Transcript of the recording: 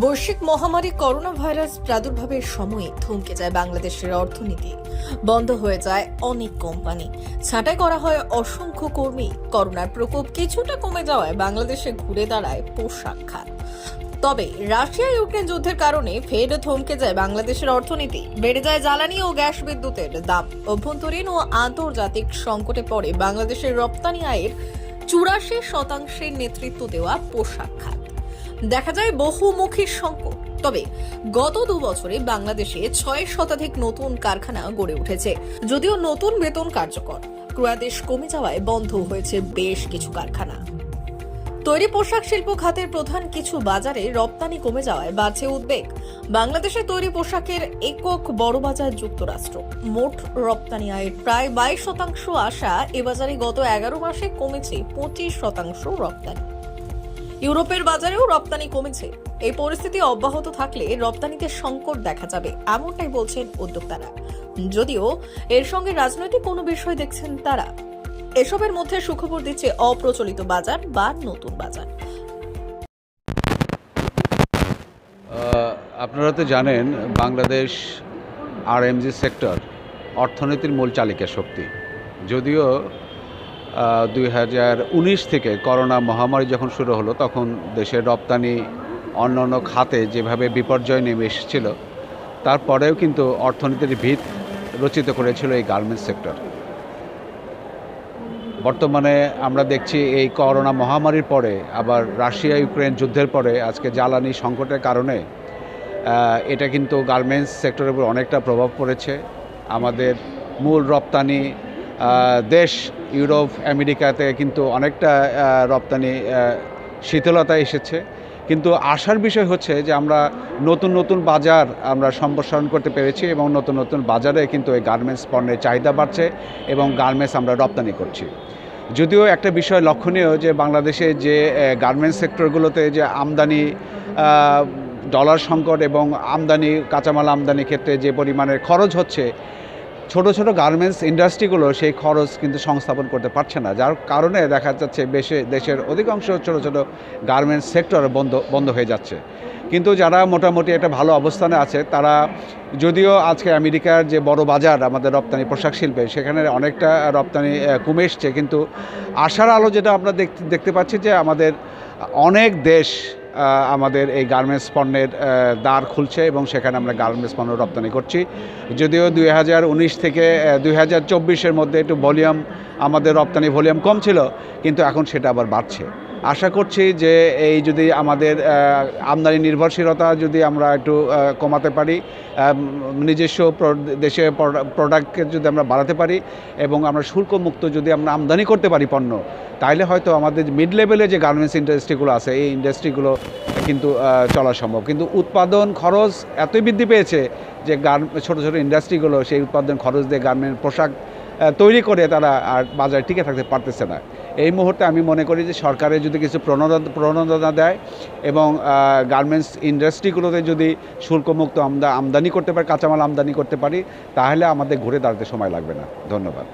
বৈশ্বিক মহামারী corona virus প্রাদুর্ভাবের সময়ে থমকে যায় বাংলাদেশের অর্থনীতি। বন্ধ হয়ে যায় অনেক কোম্পানি। ছাঁটাই করা হয় অসংখ্য কর্মী। করোনার প্রকোপ কিছুটা কমে যাওয়ায় বাংলাদেশে ঘুরে দাঁড়ায় পোশাক খাত। তবে রাশিয়া ইউক্রেন যুদ্ধের কারণে ফের থমকে যায় বাংলাদেশের অর্থনীতি। বেড়ে যায় জ্বালানি ও গ্যাস বিদ্যুতের দাম। অভ্যন্তরীণ ও আন্তর্জাতিক সংকটে পড়ে বাংলাদেশের রপ্তানি আয়ের চুরাশি শতাংশের নেতৃত্ব দেওয়া পোশাক খাত। দেখা যায় বহুমুখী সংকট। তবে গত দু বছরে বাংলাদেশে ছয় শতাধিক নতুন কারখানা গড়ে উঠেছে, যদিও নতুন বেতন কার্যকর। ক্রয়াদেশ কমে যাওয়ায় বন্ধ হয়েছে বেশ কিছু কারখানা। তৈরি পোশাক শিল্প খাতের প্রধান কিছু বাজারে রপ্তানি কমে যাওয়ায় বাড়ছে উদ্বেগ। বাংলাদেশে তৈরি পোশাকের একক বড় বাজার যুক্তরাষ্ট্র। মোট রপ্তানি আয়ের প্রায় বাইশ শতাংশ আসা এ বাজারে গত এগারো মাসে কমেছে পঁচিশ শতাংশ রপ্তানি। ইউরোপের বাজারেও রপ্তানি কমেছে। এই পরিস্থিতি অব্যাহত থাকলে রপ্তানিতে সংকট দেখা যাবে, এমনটাই বলছেন উদ্যোক্তারা। যদিও এর সঙ্গে রাজনৈতিক কোনো বিষয় দেখছেন তারা। এসবের মধ্যে সুখবর দিচ্ছে অপ্রচলিত বাজার বা নতুন বাজার। আপনারা তো জানেন, বাংলাদেশ আরএমজি সেক্টর অর্থনীতির মূল চালিকা শক্তি। যদিও দুই হাজার উনিশ থেকে করোনা মহামারী যখন শুরু হলো, তখন দেশের রপ্তানি অন্য অন্য খাতে যেভাবে বিপর্যয় নেমে এসেছিল, তারপরেও কিন্তু অর্থনীতির ভিত রচিত করেছিল এই গার্মেন্টস সেক্টর বর্তমানে আমরা দেখছি এই করোনা মহামারীর পরে, আবার রাশিয়া ইউক্রেন যুদ্ধের পরে আজকে জ্বালানি সংকটের কারণে এটা কিন্তু গার্মেন্টস সেক্টরের উপর অনেকটা প্রভাব পড়েছে। আমাদের মূল রপ্তানি দেশ ইউরোপ, আমেরিকাতে কিন্তু অনেকটা রপ্তানি শীতলতা এসেছে। কিন্তু আশার বিষয় হচ্ছে যে আমরা নতুন নতুন বাজার আমরা সম্প্রসারণ করতে পেরেছি এবং নতুন নতুন বাজারে কিন্তু এই গার্মেন্টস পণ্যের চাহিদা বাড়ছে এবং গার্মেন্টস আমরা রপ্তানি করছি। যদিও একটা বিষয় লক্ষণীয় যে বাংলাদেশে যে গার্মেন্টস সেক্টরগুলোতে যে আমদানি ডলার সংকট এবং আমদানি, কাঁচামাল আমদানি ক্ষেত্রে যে পরিমাণের খরচ হচ্ছে ছোট ছোট গার্মেন্টস ইন্ডাস্ট্রিগুলো সেই খরচ কিন্তু সংস্থাপন করতে পারছে না। যার কারণে দেখা যাচ্ছে বেশে দেশের অধিকাংশ ছোট ছোট গার্মেন্টস সেক্টর বন্ধ বন্ধ হয়ে যাচ্ছে। কিন্তু যারা মোটামুটি একটা ভালো অবস্থানে আছে, তারা যদিও আজকে আমেরিকার যে বড় বাজার, আমাদের রপ্তানি পোশাক শিল্পে, সেখানে অনেকটা রপ্তানি কমে এসছে। কিন্তু আশার আলো যেটা আমরা দেখতে দেখতে পাচ্ছি যে আমাদের অনেক দেশ আমাদের এই গার্মেন্টস পণ্যের দ্বার খুলছে এবং সেখানে আমরা গার্মেন্টস পণ্য রপ্তানি করছি। যদিও দুই থেকে দুই হাজার মধ্যে একটু ভলিউম আমাদের রপ্তানি ভলিউম কম ছিল, কিন্তু এখন সেটা আবার বাড়ছে। আশা করছি যে এই যদি আমাদের আমদানি নির্ভরশীলতা যদি আমরা একটু কমাতে পারি নিজস্ব দেশে প্রোডাক্টকে যদি আমরা বাড়াতে পারি এবং আমরা শুল্কমুক্ত যদি আমরা আমদানি করতে পারি পণ্য তাহলে হয়তো আমাদের মিড লেভেলে যে গার্মেন্টস ইন্ডাস্ট্রিগুলো আছে, এই ইন্ডাস্ট্রিগুলো কিন্তু চলা সম্ভব। কিন্তু উৎপাদন খরচ এতই বৃদ্ধি পেয়েছে যে গার ছোটো ছোটো ইন্ডাস্ট্রিগুলো সেই উৎপাদন খরচ দিয়ে গার্মেন্ট পোশাক তৈরি করে তারা আর বাজারে টিকে থাকতে পারতেছে না। এই মুহূর্তে আমি মনে করি যে সরকারের যদি কিছু প্রণোদনা প্রণোদনা দেয় এবং গার্মেন্টস ইন্ডাস্ট্রিগুলোতে যদি শুল্কমুক্ত আমদা, আমদানি করতে পারি, কাঁচামাল আমদানি করতে পারি, তাহলে আমাদের ঘুরে দাঁড়াতে সময় লাগবে না। ধন্যবাদ।